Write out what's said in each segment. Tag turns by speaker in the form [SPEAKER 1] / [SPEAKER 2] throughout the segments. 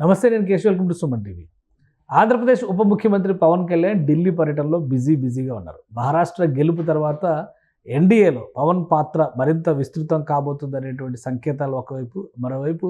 [SPEAKER 1] నమస్తే నేను Keshav. Welcome to Suman TV. Andhra Pradesh ఉప ముఖ్యమంత్రి పవన్ కళ్యాణ్ ఢిల్లీ పర్యటనలో బిజీ బిజీగా ఉన్నారు. మహారాష్ట్ర గెలుపు తర్వాత ఎన్డీఏలో పవన్ పాత్ర మరింత విస్తృతం కాబోతుంది అనేటువంటి సంకేతాలు ఒకవైపు మరోవైపు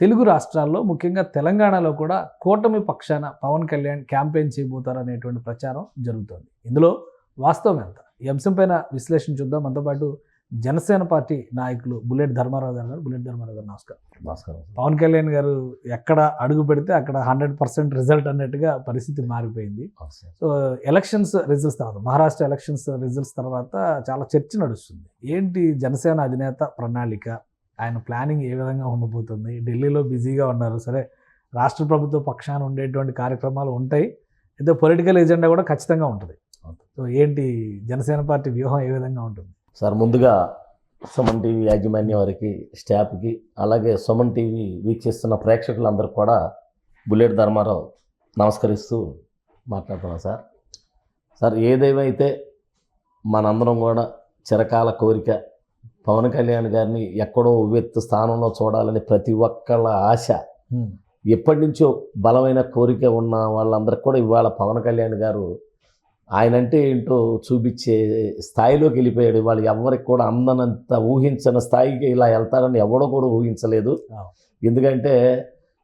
[SPEAKER 1] తెలుగు రాష్ట్రాల్లో ముఖ్యంగా తెలంగాణలో కూడా కూటమి పక్షాన పవన్ కళ్యాణ్ క్యాంపెయిన్ చేయబోతారు అనేటువంటి ప్రచారం జరుగుతోంది. ఇందులో వాస్తవం ఎంత? ఈ అంశంపైన విశ్లేషణ చూద్దాం. మనతో పాటు జనసేన పార్టీ నాయకులు బుల్లెట్ ధర్మారావు గారు ఉన్నారు. బుల్లెట్ ధర్మారావు గారు నమస్కారం.
[SPEAKER 2] భాస్కర్
[SPEAKER 1] పవన్ కళ్యాణ్ గారు ఎక్కడ అడుగు పెడితే అక్కడ హండ్రెడ్ పర్సెంట్ రిజల్ట్ అన్నట్టుగా పరిస్థితి మారిపోయింది. సో ఎలక్షన్స్ రిజల్ట్స్ తర్వాత మహారాష్ట్ర ఎలక్షన్స్ రిజల్ట్స్ తర్వాత చాలా చర్చ నడుస్తుంది. ఏంటి జనసేన అధినేత ప్రణాళిక? ఆయన ప్లానింగ్ ఏ విధంగా ఉండబోతుంది? ఢిల్లీలో బిజీగా ఉన్నారు. సరే రాష్ట్ర ప్రభుత్వ పక్షాన ఉండేటువంటి కార్యక్రమాలు ఉంటాయి. అయితే పొలిటికల్ ఎజెండా కూడా ఖచ్చితంగా ఉంటుంది. సో ఏంటి జనసేన పార్టీ వ్యూహం ఏ విధంగా ఉంటుంది?
[SPEAKER 2] సార్ ముందుగా సుమన్ టీవీ యాజమాన్యం వారికి స్టాఫ్కి అలాగే సుమన్ టీవీ వీక్షిస్తున్న ప్రేక్షకులందరికీ కూడా బుల్లెట్ ధర్మారావు నమస్కరిస్తూ మాట్లాడుతున్నాం సార్. సార్ ఏదేమైతే మనందరం కూడా చిరకాల కోరిక పవన్ కళ్యాణ్ గారిని ఎక్కడో ఉవ్వెత్తు స్థానంలో చూడాలని ప్రతి ఒక్కళ్ళ ఆశ ఎప్పటి నుంచో బలమైన కోరిక ఉన్న వాళ్ళందరికీ కూడా ఇవాళ పవన్ కళ్యాణ్ గారు ఆయన అంటే ఏంటో చూపించే స్థాయిలోకి వెళ్ళిపోయాడు వాళ్ళు ఎవరికి కూడా అందనంత ఊహించని స్థాయికి ఇలా వెళ్తారని ఎవడో కూడా ఊహించలేదు. ఎందుకంటే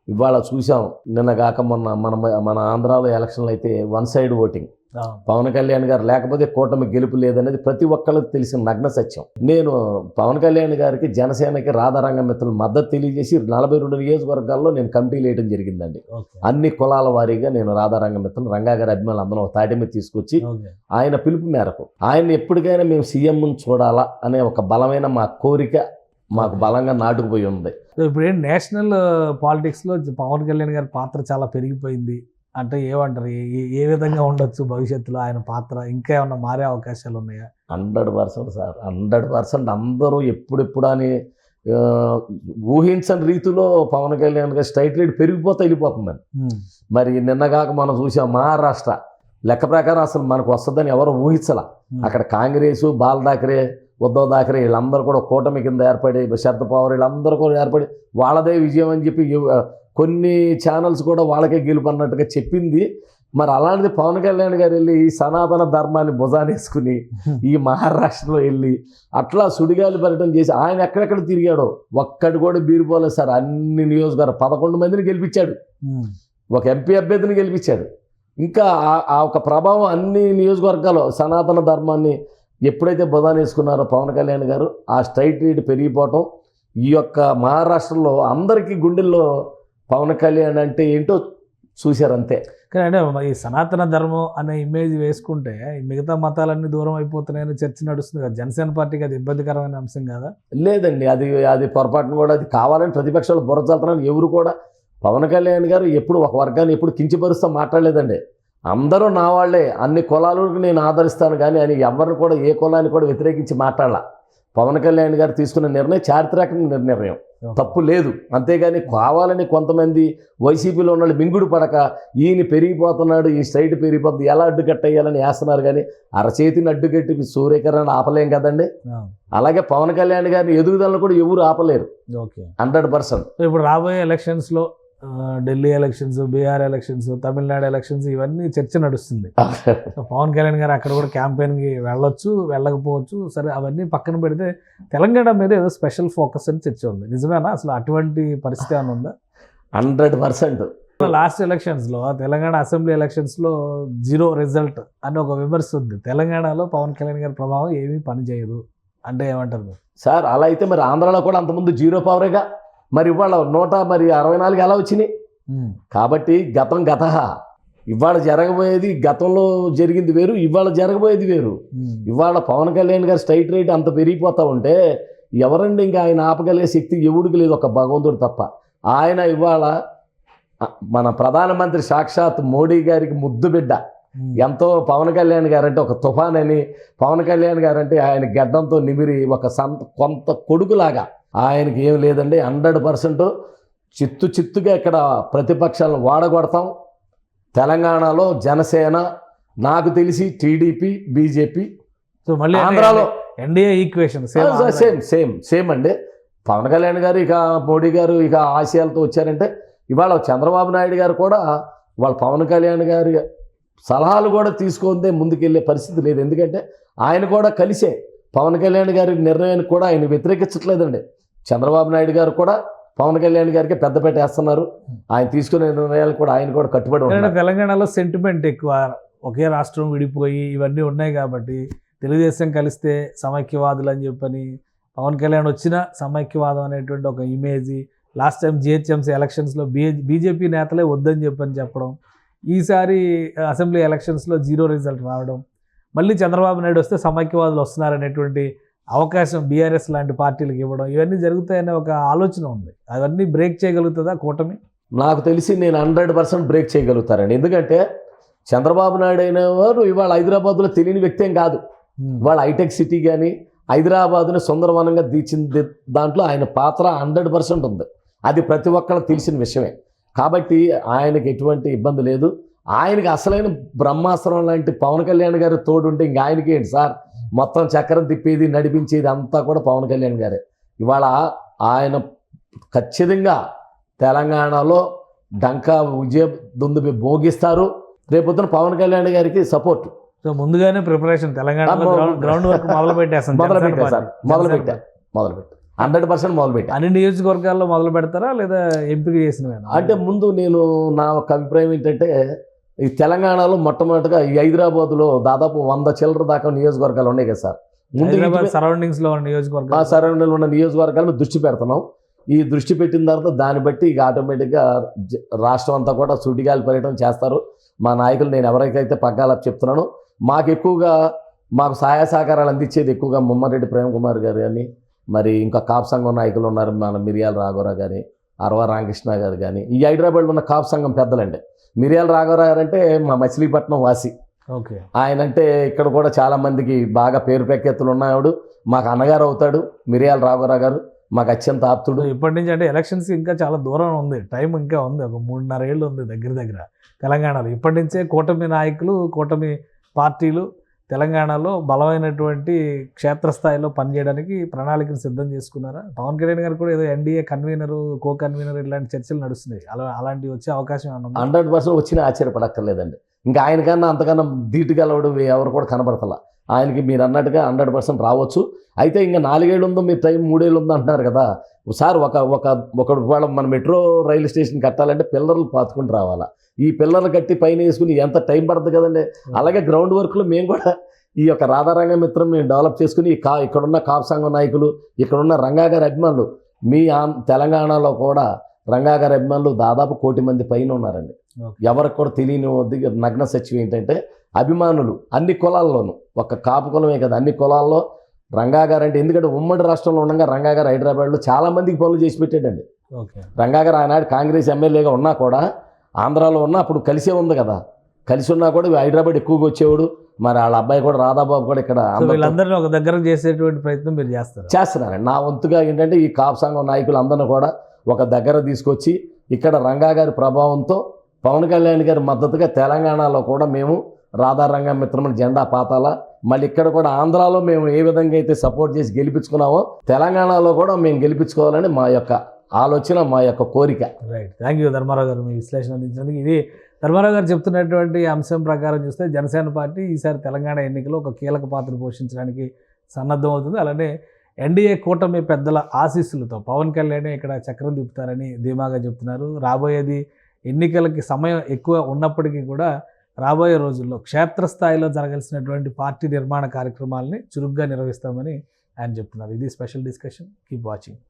[SPEAKER 2] ఇవాళ చూసాం నిన్న కాక మొన్న మన మన ఆంధ్రాలో ఎలక్షన్లు అయితే one side voting. Pawan Kalyan గారు లేకపోతే కూటమి గెలుపు లేదనేది ప్రతి ఒక్కరికి తెలిసిన నగ్న సత్యం. నేను పవన్ కళ్యాణ్ గారికి జనసేనకి రాధారంగ మిత్రులు మద్దతు తెలియజేసి నలభై రెండు నియోజకవర్గాల్లో నేను కమిటీలు వేయడం జరిగిందండి. అన్ని కులాల వారీగా నేను రాధారంగ మిత్రులు రంగా గారి అభిమానులు అందరం తాటి మీద తీసుకొచ్చి ఆయన పిలుపు మేరకు ఆయన ఎప్పటికైనా మేము సీఎంను చూడాలా అనే ఒక బలమైన మా కోరిక మాకు బలంగా నాటుకుపోయి ఉంది.
[SPEAKER 1] ఇప్పుడు ఏంటి నేషనల్ పాలిటిక్స్లో పవన్ కళ్యాణ్ గారి పాత్ర చాలా పెరిగిపోయింది. అంటే ఏమంటారు ఏ- విధంగా ఉండొచ్చు భవిష్యత్తులో ఆయన పాత్ర? ఇంకా ఏమన్నా మారే అవకాశాలు ఉన్నాయా?
[SPEAKER 2] Hundred percent sir hundred percent అందరూ ఎప్పుడెప్పుడు అని ఊహించని రీతిలో పవన్ కళ్యాణ్ గారి స్ట్రైట్ రేట్ పెరిగిపోతే వెళ్ళిపోతుందండి. మరి నిన్నగాక మనం చూసాం మహారాష్ట్ర. లెక్క ప్రకారం అసలు మనకు వస్తుందని ఎవరు ఊహించాల. అక్కడ కాంగ్రెస్ బాల్ ఠాకరే ఉద్ధవ్ ఠాకరే వీళ్ళందరూ కూడా కూటమి కింద ఏర్పడి శరద్ పవార్ వీళ్ళందరూ కూడా ఏర్పడి వాళ్ళదే విజయం అని చెప్పి కొన్ని ఛానల్స్ కూడా వాళ్ళకే గెలుపు అన్నట్టుగా చెప్పింది. మరి అలాంటిది పవన్ కళ్యాణ్ గారు వెళ్ళి ఈ సనాతన ధర్మాన్ని భుజానేసుకుని ఈ మహారాష్ట్రలో వెళ్ళి అట్లా సుడిగాలి పర్యటన చేసి ఆయన ఎక్కడెక్కడ తిరిగాడో ఒక్కటి కూడా బీరిపోలేదు సార్ అన్ని నియోజకవర్గ పదకొండు మందిని గెలిపించాడు. ఒక ఎంపీ అభ్యర్థిని గెలిపించాడు. ఇంకా ఆ- ఆ ఒక ప్రభావం అన్ని నియోజకవర్గాలు సనాతన ధర్మాన్ని ఎప్పుడైతే బుధాన్ని వేసుకున్నారో పవన్ కళ్యాణ్ గారు ఆ స్ట్రైట్ రేట్ పెరిగిపోవటం ఈ యొక్క మహారాష్ట్రలో అందరికీ గుండెల్లో పవన్ కళ్యాణ్ అంటే ఏంటో చూశారు అంతే.
[SPEAKER 1] కానీ అంటే ఈ సనాతన ధర్మం అనే ఇమేజ్ వేసుకుంటే మిగతా మతాలన్నీ దూరం అయిపోతున్నాయని చర్చ నడుస్తుంది కదా. జనసేన పార్టీకి అది ఇబ్బందికరమైన అంశం కదా.
[SPEAKER 2] లేదండి అది అది పొరపాటున కూడా అది కావాలని ప్రతిపక్షాలు బుర్రచల్తారని ఎవరు కూడా పవన్ కళ్యాణ్ గారు ఎప్పుడు ఒక వర్గాన్ని ఎప్పుడు కించపరుస్తూ మాట్లాడలేదండి. అందరూ నా వాళ్ళే. అన్ని కులాలకు నేను ఆదరిస్తాను కానీ అని ఎవరిని కూడా ఏ కులాన్ని కూడా వ్యతిరేకించి మాట్లాడాల. పవన్ కళ్యాణ్ గారు తీసుకున్న నిర్ణయం చారిత్రక నిర్ణయం. తప్పు లేదు. అంతేగాని కావాలని కొంతమంది వైసీపీలో ఉన్న వాళ్ళు మింగుడు పడక ఈయన పెరిగిపోతున్నాడు ఈ స్ట్రైట్ పెరిగిపోతుంది ఎలా అడ్డుకట్టేయాలని వేస్తున్నారు కానీ అరచేతిని అడ్డుకట్టి సూర్యకిరణ ఆపలేం కదండి. అలాగే పవన్ కళ్యాణ్ గారిని ఎదుగుదలను కూడా ఎవరు ఆపలేరు. Hundred percent.
[SPEAKER 1] ఇప్పుడు రాబోయే ఎలక్షన్స్లో Delhi elections Bihar elections Tamil Nadu elections ఇవన్నీ చర్చ నడుస్తుంది. పవన్ కళ్యాణ్ గారు అక్కడ కూడా క్యాంపెయిన్కి వెళ్ళొచ్చు వెళ్ళకపోవచ్చు సరే అవన్నీ పక్కన పెడితే తెలంగాణ మీద ఏదో స్పెషల్ ఫోకస్ అని చర్చ ఉంది. నిజమేనా? అసలు అటువంటి పరిస్థితి ఏమైనా ఉందా?
[SPEAKER 2] Hundred percent.
[SPEAKER 1] లాస్ట్ ఎలక్షన్స్లో తెలంగాణ అసెంబ్లీ ఎలక్షన్స్లో జీరో రిజల్ట్ అని ఒక విమర్శ ఉంది. తెలంగాణలో పవన్ కళ్యాణ్ గారి ప్రభావం ఏమీ పనిచేయదు. అంటే ఏమంటారు
[SPEAKER 2] సార్ అలా అయితే మరి ఆంధ్రాలో కూడా అంతకుముందు జీరో పవరేగా మరి ఇవాళ నూట మరి అరవై నాలుగు ఎలా వచ్చినాయి? కాబట్టి గతం గత. ఇవాళ జరగబోయేది గతంలో జరిగింది వేరు ఇవాళ జరగబోయేది వేరు. ఇవాళ పవన్ కళ్యాణ్ గారు స్ట్రైట్ రేట్ అంత పెరిగిపోతూ ఉంటే ఎవరండి ఇంకా ఆయన ఆపగలిగే శక్తి ఎవడికి లేదు ఒక భగవంతుడు తప్ప. ఆయన ఇవాళ మన ప్రధానమంత్రి సాక్షాత్ మోడీ గారికి ముద్దు బిడ్డ. ఎంతో పవన్ కళ్యాణ్ గారంటే ఒక తుఫాన్ అని పవన్ కళ్యాణ్ గారంటే ఆయన గడ్డంతో నిమిరి ఒక సంత కొంత కొడుకులాగా. ఆయనకి ఏం లేదండి. హండ్రెడ్ పర్సెంట్ చిత్తు చిత్తుగా ఇక్కడ ప్రతిపక్షాలను వాడగొడతాం. తెలంగాణలో జనసేన నాకు తెలిసి టీడీపీ బీజేపీ
[SPEAKER 1] సో మళ్ళీ
[SPEAKER 2] ఆంధ్రాలో
[SPEAKER 1] NDA equation
[SPEAKER 2] same same same అండి. పవన్ కళ్యాణ్ గారు ఇక మోడీ గారు ఇక ఆశయాలతో వచ్చారంటే ఇవాళ చంద్రబాబు నాయుడు గారు కూడా వాళ్ళ పవన్ కళ్యాణ్ గారి సలహాలు కూడా తీసుకుందే ముందుకెళ్ళే పరిస్థితి లేదు. ఎందుకంటే ఆయన కూడా కలిసే. పవన్ కళ్యాణ్ గారి నిర్ణయానికి కూడా ఆయన వ్యతిరేకించట్లేదండి. చంద్రబాబు నాయుడు గారు కూడా పవన్ కళ్యాణ్ గారికి పెద్దపేట వేస్తున్నారు. ఆయన తీసుకునే నిర్ణయాలు కూడా ఆయన కూడా కట్టుబడి ఉన్నారు
[SPEAKER 1] తెలంగాణలో సెంటిమెంట్ ఎక్కువ. ఒకే రాష్ట్రం విడిపోయి ఇవన్నీ ఉన్నాయి కాబట్టి తెలుగుదేశం కలిస్తే సమైక్యవాదులు అని చెప్పని పవన్ కళ్యాణ్ వచ్చిన సమైక్యవాదం అనేటువంటి ఒక ఇమేజ్ లాస్ట్ టైం జిహెచ్ఎంసీ ఎలక్షన్స్లో బీ బీజేపీ నేతలే వద్దని చెప్పని చెప్పడం. ఈసారి అసెంబ్లీ ఎలక్షన్స్లో జీరో రిజల్ట్ రావడం. మళ్ళీ చంద్రబాబు నాయుడు వస్తే సమైక్యవాదులు వస్తున్నారనేటువంటి అవకాశం బీఆర్ఎస్ లాంటి పార్టీలకు ఇవ్వడం ఇవన్నీ జరుగుతాయనే ఒక ఆలోచన ఉంది. అవన్నీ బ్రేక్ చేయగలుగుతుందా కూటమి?
[SPEAKER 2] నాకు తెలిసి నేను హండ్రెడ్ పర్సెంట్ బ్రేక్ చేయగలుగుతారండి ఎందుకంటే చంద్రబాబు నాయుడు అయిన వారు ఇవాళ హైదరాబాద్లో తెలియని వ్యక్తి ఏం కాదు. ఇవాళ హైటెక్ సిటీ కానీ హైదరాబాద్ని సుందరవనంగా తీర్చింది దాంట్లో ఆయన పాత్ర హండ్రెడ్ పర్సెంట్ ఉంది. అది ప్రతి ఒక్కరికి తెలిసిన విషయమే. కాబట్టి ఆయనకి ఎటువంటి ఇబ్బంది లేదు. ఆయనకి అసలైన బ్రహ్మాస్త్రం లాంటి పవన్ కళ్యాణ్ గారు తోడుంటే ఇంక ఆయనకి ఏంటి సార్? మొత్తం చక్రం తిప్పేది నడిపించేది అంతా కూడా పవన్ కళ్యాణ్ గారే. ఇవాళ ఆయన ఖచ్చితంగా తెలంగాణలో డంకా విజయ దుందుబి భోగిస్తారు. రేపొద్దున పవన్ కళ్యాణ్ గారికి సపోర్ట్.
[SPEAKER 1] సో ముందుగానే ప్రిపరేషన్ తెలంగాణలో
[SPEAKER 2] ఆ,
[SPEAKER 1] గ్రౌండ్ వర్క్ మొదలు పెట్టేస్తాం
[SPEAKER 2] మొదలు పెట్టారు సార్. మొదలు పెట్టారు. మొదలు పెట్టారు హండ్రెడ్ పర్సెంట్ మొదలు పెట్టారు
[SPEAKER 1] అన్ని నియోజకవర్గాల్లో మొదలు పెడతారా లేదా ఎంపిక చేసినవేనా
[SPEAKER 2] అంటే ముందు నేను నా ఒక అభిప్రాయం ఏంటంటే ఈ తెలంగాణలో మొట్టమొదటిగా ఈ హైదరాబాద్లో దాదాపు వంద చిల్లర దాకా నియోజకవర్గాలు ఉన్నాయి కదా సార్. ముందు
[SPEAKER 1] సరౌండింగ్స్లో ఉన్న నియోజకవర్గాలు.
[SPEAKER 2] సరౌండింగ్లో ఉన్న నియోజకవర్గాల దృష్టి పెడుతున్నాం. ఈ దృష్టి పెట్టిన తర్వాత దాన్ని బట్టి ఇక ఆటోమేటిక్గా జ- రాష్ట్రం అంతా కూడా సుడిగాలి పర్యటన చేస్తారు. మా నాయకులు నేను ఎవరికైతే పగ్గాల చెప్తున్నానో మాకు ఎక్కువగా మాకు సహాయ సహకారాలు అందించేది ఎక్కువగా ముమ్మారెడ్డి ప్రేమ్ కుమార్ గారు కానీ మరి ఇంకా కాపు సంఘం నాయకులు ఉన్నారు మన మిరియాల రాఘవరావు గారి అరవ రామకృష్ణ గారు కానీ ఈ హైదరాబాద్లో ఉన్న కాపు సంఘం పెద్దలండి. మిరియాల రాఘవరావు గారు అంటే మా మచిలీపట్నం వాసి.
[SPEAKER 1] ఓకే.
[SPEAKER 2] ఆయన అంటే ఇక్కడ కూడా చాలా మందికి బాగా పేరు ప్రఖ్యాతులు ఉన్నాడు మాకు అన్నగారు అవుతాడు మిరియాల రాఘవరావు గారు మాకు అత్యంత ఆప్తుడు.
[SPEAKER 1] ఇప్పటి నుంచి అంటే ఎలక్షన్స్ ఇంకా చాలా దూరం ఉంది టైం ఇంకా ఉంది ఒక మూడున్నర ఏళ్ళు ఉంది దగ్గర దగ్గర తెలంగాణలో. ఇప్పటి నుంచే కూటమి నాయకులు కూటమి పార్టీలు తెలంగాణలో బలమైనటువంటి క్షేత్రస్థాయిలో పనిచేయడానికి ప్రణాళికను సిద్ధం చేసుకున్నారా? పవన్ కళ్యాణ్ గారు కూడా ఏదో ఎన్డీఏ కన్వీనర్ కో కన్వీనర్ ఇలాంటి చర్చలు నడుస్తున్నాయి. అలా అలాంటివి వచ్చే అవకాశం ఏమైనా
[SPEAKER 2] హండ్రెడ్ పర్సెంట్ వచ్చినా ఆశ్చర్యపడక్కర్లేదండి. ఇంకా ఆయనకన్నా అంతకన్నా ధీటుగా ఎవరు కూడా కనబడతలా. ఆయనకి మీరు అన్నట్టుగా హండ్రెడ్ పర్సెంట్ రావచ్చు. అయితే ఇంకా నాలుగేళ్ళు ఉందో మీరు టైం మూడేళ్ళు ఉందో అంటున్నారు కదా. సార్ ఒక ఒక ఒక వాళ్ళ మన మెట్రో రైలు స్టేషన్ కట్టాలంటే పిల్లర్లు పాతుకుని రావాలా? ఈ పిల్లర్లు కట్టి పైన వేసుకుని ఎంత టైం పడుతుంది కదండి? అలాగే గ్రౌండ్ వర్క్లో మేము కూడా ఈ యొక్క రాధారంగ మిత్రం మేము డెవలప్ చేసుకుని కా ఇక్కడున్న కాపు సంఘం నాయకులు ఇక్కడున్న రంగాగారి అభిమానులు మీ ఆం- తెలంగాణలో కూడా రంగాగారి అభిమానులు దాదాపు కోటి మంది పైన ఉన్నారండి. ఎవరికి కూడా తెలియని నగ్న సత్యం ఏంటంటే అభిమానులు అన్ని కులాల్లోనూ ఒక కాపు కులమే కదా అన్ని కులాల్లో రంగాగారు అంటే ఎందుకంటే ఉమ్మడి రాష్ట్రంలో ఉండగా రంగాగారు హైదరాబాద్లో చాలా మందికి పనులు చేసి పెట్టాడండి. రంగాగారు ఆనాడు కాంగ్రెస్ ఎమ్మెల్యేగా ఉన్నా కూడా ఆంధ్రాలో ఉన్నా అప్పుడు కలిసే ఉంది కదా. కలిసి ఉన్నా కూడా హైదరాబాద్ ఎక్కువగా వచ్చేవాడు. మరి వాళ్ళ అబ్బాయి కూడా రాధాబాబు కూడా ఇక్కడ
[SPEAKER 1] వీళ్ళందరినీ ఒక దగ్గర చేసేటువంటి ప్రయత్నం మీరు చేస్తారు?
[SPEAKER 2] చేస్తున్నారండి. నా వంతుగా ఏంటంటే ఈ కాపు సంఘం నాయకులందరినీ కూడా ఒక దగ్గర తీసుకొచ్చి ఇక్కడ రంగా గారి ప్రభావంతో పవన్ కళ్యాణ్ గారి మద్దతుగా తెలంగాణలో కూడా మేము రాధారంగ మిత్రమని జెండా పాతాల మళ్ళీ ఇక్కడ కూడా ఆంధ్రాలో మేము ఏ విధంగా అయితే సపోర్ట్ చేసి గెలిపించుకున్నామో తెలంగాణలో కూడా మేము గెలిపించుకోవాలని మా యొక్క ఆలోచన మా యొక్క కోరిక.
[SPEAKER 1] రైట్ థ్యాంక్ యూ ధర్మారావు గారు మీ విశ్లేషణ అందించినందుకు. ఇది ధర్మారావు గారు చెప్తున్నటువంటి అంశం ప్రకారం చూస్తే జనసేన పార్టీ ఈసారి తెలంగాణ ఎన్నికలో ఒక కీలక పాత్ర పోషించడానికి సన్నద్ధం అవుతుంది అలానే ఎన్డీఏ కూటమి పెద్దల ఆశీస్సులతో పవన్ కళ్యాణ్ ఇక్కడ చక్రం తిప్పుతారని ధీమాగా చెప్తున్నారు. రాబోయేది ఎన్నికలకి సమయం ఎక్కువ ఉన్నప్పటికీ కూడా రాబోయే రోజుల్లో క్షేత్రస్థాయిలో జరగాల్సినటువంటి పార్టీ నిర్మాణ కార్యక్రమాలని చురుగ్గా నిర్వహిస్తామని ఆయన చెప్తున్నారు. ఇది స్పెషల్ డిస్కషన్. Keep watching